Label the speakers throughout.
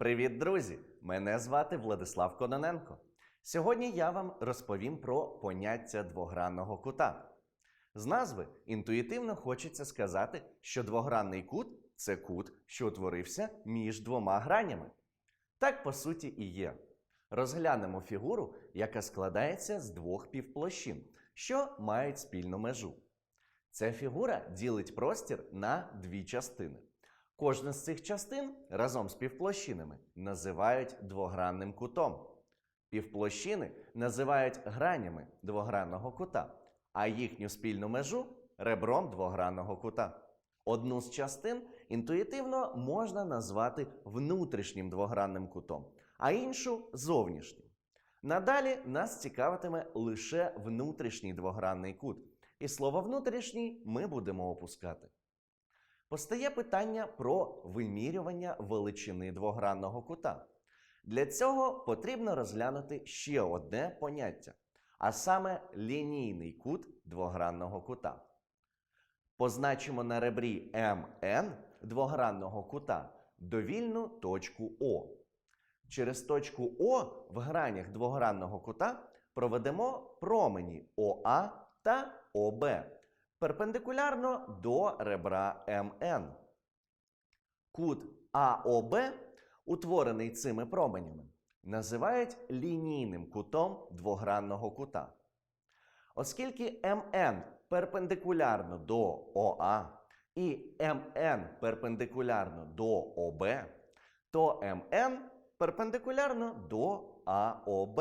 Speaker 1: Привіт, друзі! Мене звати Владислав Кононенко. Сьогодні я вам розповім про поняття двогранного кута. З назви інтуїтивно хочеться сказати, що двогранний кут це кут, що утворився між двома гранями. Так по суті і є. Розглянемо фігуру, яка складається з двох півплощин, що мають спільну межу. Ця фігура ділить простір на дві частини. Кожну з цих частин разом з півплощинами називають двогранним кутом. Півплощини називають гранями двогранного кута, а їхню спільну межу ребром двогранного кута. Одну з частин інтуїтивно можна назвати внутрішнім двогранним кутом, а іншу зовнішнім. Надалі нас цікавитиме лише внутрішній двогранний кут, і слово внутрішній ми будемо опускати. Постає питання про вимірювання величини двогранного кута. Для цього потрібно розглянути ще одне поняття, а саме лінійний кут двогранного кута. Позначимо на ребрі МН двогранного кута довільну точку О. Через точку О в гранях двогранного кута проведемо промені ОА та ОБ перпендикулярно до ребра МН. Кут АОБ, утворений цими променями, називають лінійним кутом двогранного кута. Оскільки МН перпендикулярно до ОА і МН перпендикулярно до ОБ, то МН перпендикулярно до АОБ.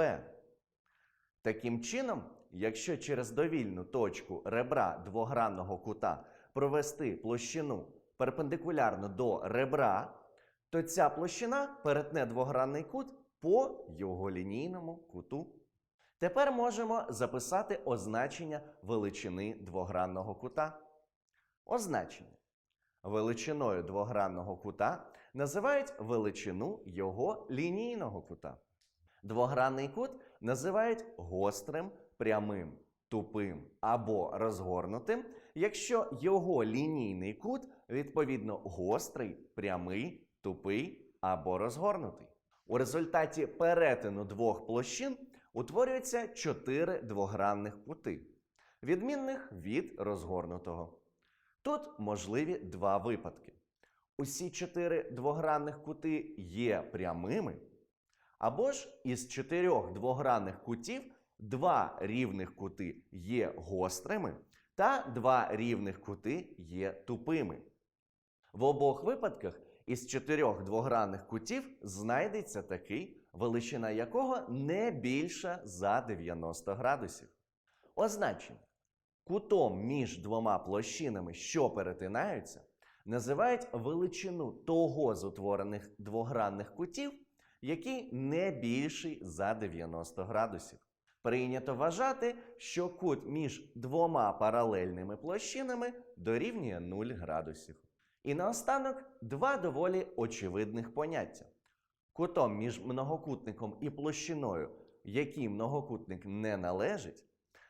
Speaker 1: Таким чином, якщо через довільну точку ребра двогранного кута провести площину перпендикулярно до ребра, то ця площина перетне двогранний кут по його лінійному куту. Тепер можемо записати означення величини двогранного кута. Означення. Величиною двогранного кута називають величину його лінійного кута. Двогранний кут називають гострим, прямим, тупим або розгорнутим, якщо його лінійний кут відповідно гострий, прямий, тупий або розгорнутий. У результаті перетину двох площин утворюються чотири двогранних кути, відмінних від розгорнутого. Тут можливі два випадки. Усі чотири двогранних кути є прямими, або ж із чотирьох двогранних кутів два рівних кути є гострими, та два рівних кути є тупими. В обох випадках із чотирьох двогранних кутів знайдеться такий, величина якого не більша за 90 градусів. Означення. Кутом між двома площинами, що перетинаються, називають величину того з утворених двогранних кутів, який не більший за 90 градусів. Прийнято вважати, що кут між двома паралельними площинами дорівнює 0 градусів. І наостанок два доволі очевидних поняття. Кутом між многокутником і площиною, якій многокутник не належить,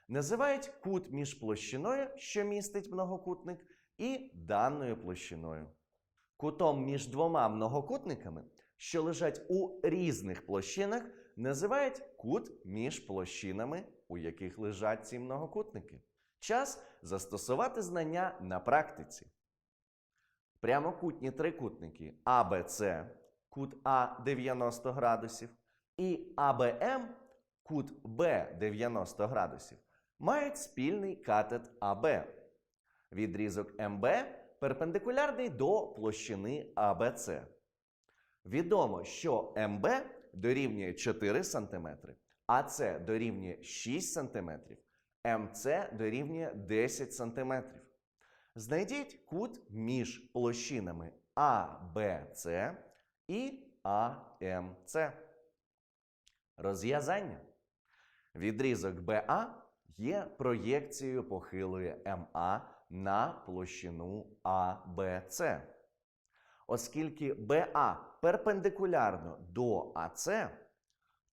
Speaker 1: називають кут між площиною, що містить многокутник, і даною площиною. Кутом між двома многокутниками, що лежать у різних площинах, називають кут між площинами, у яких лежать ці многокутники. Час застосувати знання на практиці. Прямокутні трикутники АБЦ, кут А 90 градусів, і АБМ, кут Б 90 градусів, мають спільний катет АБ. Відрізок МБ перпендикулярний до площини АБЦ. Відомо, що МБ дорівнює 4 см, АЦ дорівнює 6 см, МЦ дорівнює 10 см. Знайдіть кут між площинами АБЦ і АМЦ. Розв'язання. Відрізок БА є проєкцією похилої МА на площину АБЦ. Оскільки БА перпендикулярно до АЦ,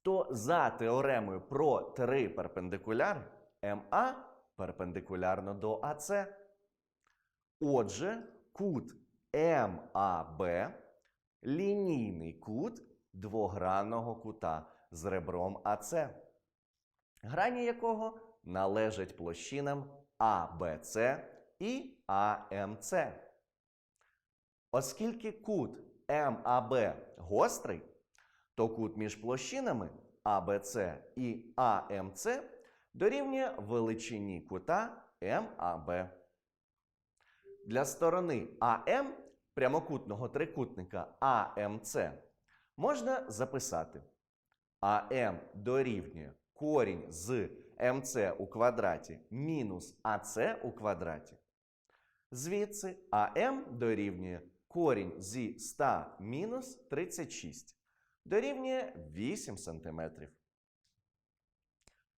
Speaker 1: то за теоремою про три перпендикуляр МА перпендикулярно до АЦ. Отже, кут МАБ лінійний кут двогранного кута з ребром АЦ, грані якого належать площинам АБЦ і АМЦ. Оскільки кут МАБ гострий, то кут між площинами АБЦ і АМЦ дорівнює величині кута МАБ. Для сторони АМ прямокутного трикутника АМЦ можна записати АМ дорівнює корінь з МЦ у квадраті мінус АЦ у квадраті. Звідси АМ дорівнює корінь зі 100 мінус 36 дорівнює 8 см.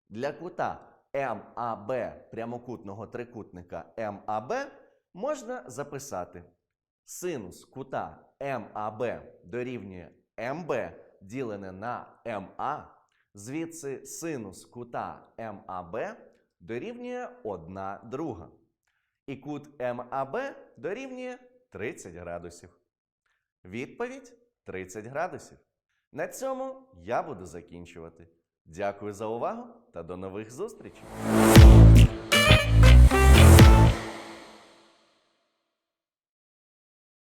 Speaker 1: Для кута МАБ прямокутного трикутника МАБ можна записати синус кута МАБ дорівнює МБ ділене на МА. Звідси синус кута МАБ дорівнює 1 друга. І кут МАБ дорівнює 30 градусів. Відповідь 30 градусів. На цьому я буду закінчувати. Дякую за увагу та до нових зустрічей!